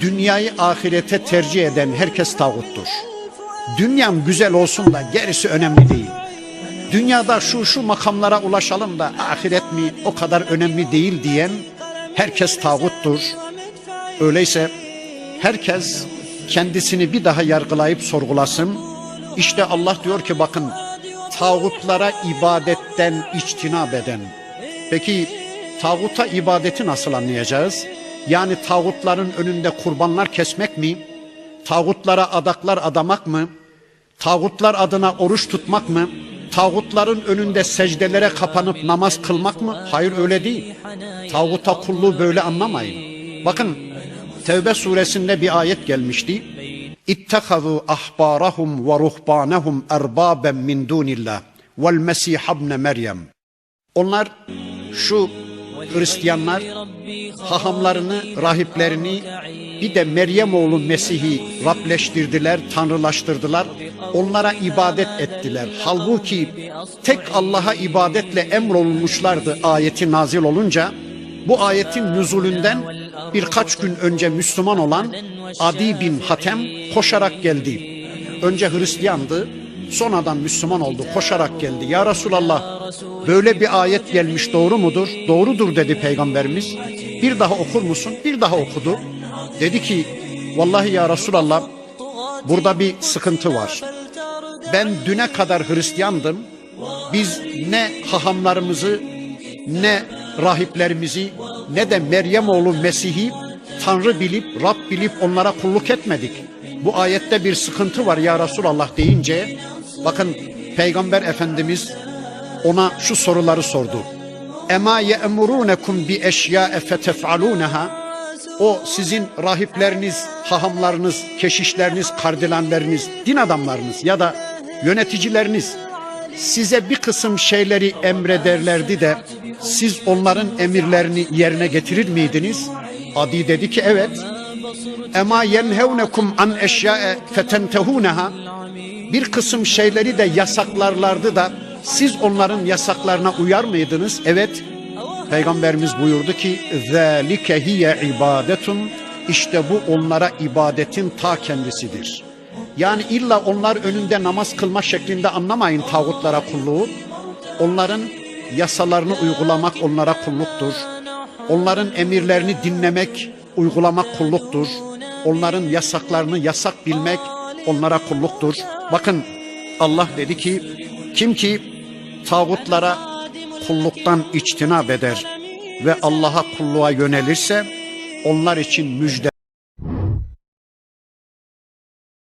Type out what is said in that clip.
dünyayı ahirete tercih eden herkes tağuttur. Dünyam güzel olsun da gerisi önemli değil. Dünyada şu şu makamlara ulaşalım da ahiret mi o kadar önemli değil diyen herkes tağuttur. Öyleyse herkes kendisini bir daha yargılayıp sorgulasın. İşte Allah diyor ki bakın tağutlara ibadetten içtinab eden. Peki tağuta ibadeti nasıl anlayacağız? Yani tağutların önünde kurbanlar kesmek mi? Tağutlara adaklar adamak mı? Tağutlar adına oruç tutmak mı? Tağutların önünde secdelere kapanıp namaz kılmak mı? Hayır öyle değil. Tağuta kulluğu böyle anlamayın. Bakın Tevbe suresinde bir ayet gelmişti. İttehazû ahbârahum ve ruhbânehum erbâben min dûnillah vel mesih ibne Meryem. Onlar şu Hristiyanlar hahamlarını, rahiplerini bir de Meryem oğlu Mesih'i Rableştirdiler, tanrılaştırdılar. Onlara ibadet ettiler. Halbuki tek Allah'a ibadetle emrolunmuşlardı ayeti nazil olunca. Bu ayetin nüzulünden birkaç gün önce Müslüman olan Adi bin Hatem koşarak geldi. Önce Hristiyandı, sonradan Müslüman oldu, koşarak geldi. Ya Resulallah böyle bir ayet gelmiş doğru mudur? Doğrudur dedi Peygamberimiz. Bir daha okur musun? Bir daha okudu. Dedi ki vallahi ya Resulallah burada bir sıkıntı var. Ben düne kadar Hristiyandım. Biz ne hahamlarımızı ne rahiplerimizi ne de Meryem oğlu Mesih'i Tanrı bilip Rab bilip onlara kulluk etmedik. Bu ayette bir sıkıntı var ya Resulallah deyince bakın Peygamber Efendimiz ona şu soruları sordu. Ema ye'murunekum bi eşya'e fetef'aluneha o sizin rahipleriniz, hahamlarınız, keşişleriniz, kardilanlarınız, din adamlarınız ya da yöneticileriniz size bir kısım şeyleri emrederlerdi de siz onların emirlerini yerine getirir miydiniz? Adi dedi ki evet. Ema yenhevnekum an eşya'e fetentehuneha bir kısım şeyleri de yasaklarlardı da siz onların yasaklarına uyar mıydınız? Evet. Peygamberimiz buyurdu ki zâlike hiye ibadetun işte bu onlara ibadetin ta kendisidir. Yani illa onlar önünde namaz kılma şeklinde anlamayın tağutlara kulluğu. Onların yasalarını uygulamak onlara kulluktur. Onların emirlerini dinlemek, uygulamak kulluktur. Onların yasaklarını yasak bilmek onlara kulluktur. Bakın Allah dedi ki kim ki tağutlara kulluktan içtinab eder ve Allah'a kulluğa yönelirse onlar için müjde